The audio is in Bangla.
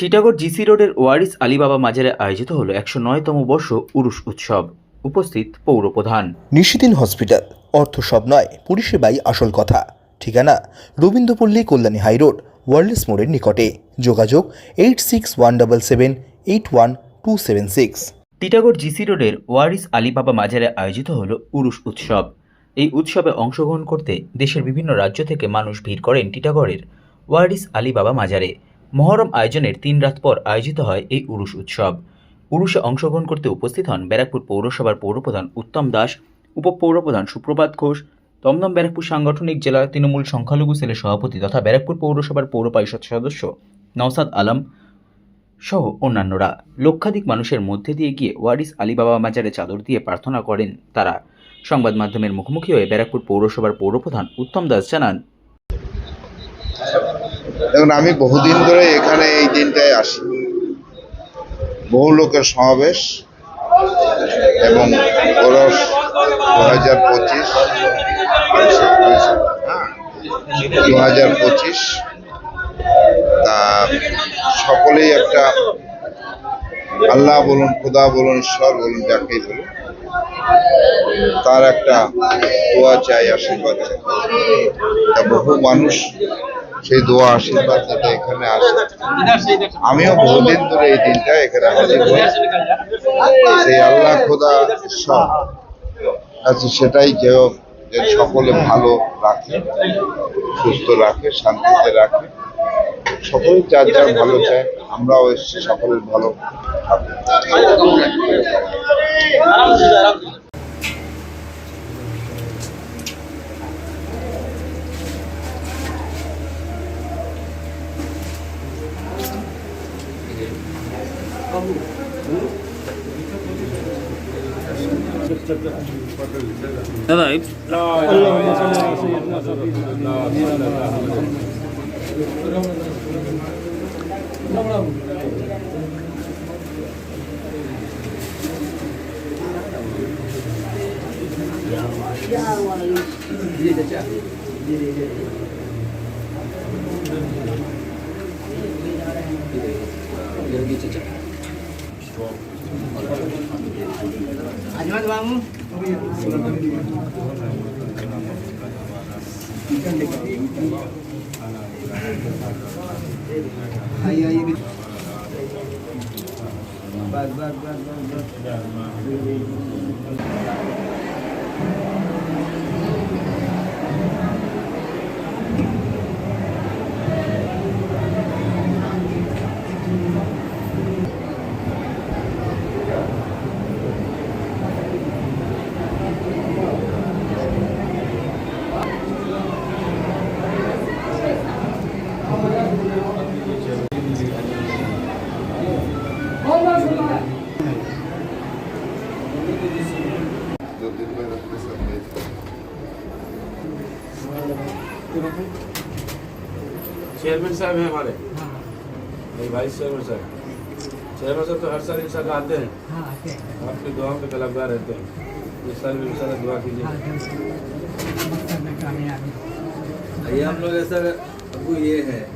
টিটাগড় জিসি রোডের ওয়ারিস আলিবাবা মাজারে আয়োজিত হলো একশো নয়তম বর্ষ উরুষ উৎসব। উপস্থিত পৌরপ্রধান। নিশিদিন হসপিটাল। অর্থ সব নয় পরিষেবাই আসল কথা। ঠিকানা রবীন্দ্রপল্লী কল্যাণী হাইরোড ওয়ার্ল্ডস মোড়ের নিকটে। যোগাযোগ eight six one double seven eight one two seven six. Titagarh GC রোডের ওয়ারিস আলিবাবা মাজারে আয়োজিত হলো উরুষ উৎসব। এই উৎসবে অংশগ্রহণ করতে দেশের বিভিন্ন রাজ্য থেকে মানুষ ভিড় করেন টিটাগড়ের ওয়ারিস আলিবাবা মাজারে। মহরম আয়োজনের তিন রাত পর আয়োজিত হয় এই উরুষ উৎসব। উরুষে অংশগ্রহণ করতে উপস্থিত হন ব্যারাকপুর পৌরসভার পৌরপ্রধান উত্তম দাস, উপপৌরপ্রধান সুপ্রভাত ঘোষ, দমদম ব্যারাকপুর সাংগঠনিক জেলা তৃণমূল সংখ্যালঘু সেলের সভাপতি তথা ব্যারাকপুর পৌরসভার পৌর পরিষদ সদস্য নওসাদ আলম সহ অন্যান্যরা। লক্ষাধিক মানুষের মধ্যে দিয়ে গিয়ে ওয়ারিস আলীবাবা মাজারে চাদর দিয়ে প্রার্থনা করেন তারা। সংবাদ মাধ্যমের মুখোমুখি হয়ে ব্যারাকপুর পৌরসভার পৌরপ্রধান উত্তম দাস জানান দেখুন, আমি বহুদিন ধরে এখানে এই দিনটায় আসি। বহু লোকের সমাবেশ এবং ওরস দু হাজার পঁচিশ দু হাজার পঁচিশ, তা সকলেই একটা আল্লাহ বলুন, খোদা বলুন, ঈশ্বর বলুন, যাকেই বলুন, তার একটা দোয়া চাই, আশীর্বাদ বহু মানুষ সেই দোয়া আশীর্বাদ যাতে এখানে আসে। আমিও বহুদিন ধরে এই দিনটা এখানে হাজির হই। সেই আল্লাহ খোদা ঈশ্বর আছে সেটাই কেউ যে সকলে ভালো রাখে, সুস্থ রাখে, শান্তিতে রাখে। সকলে যার যার ভালো চায়, আমরাও এসেছি সকলের ভালো। দাদা 여기 진짜 Anuan bang? Ayah ibu. Bad bad bad bad bad. Chairman साहब हैं हमारे। नहीं वाइस चेयरमैन साहब। चेयरमैन साहब तो हर साल इंशाल्लाह आते हैं। आपकी दुआओं के तलबगार रहते हैं। इस साल भी इंशाल्लाह दुआ कीजिए। ये हम लोग ऐसा अबू ये है।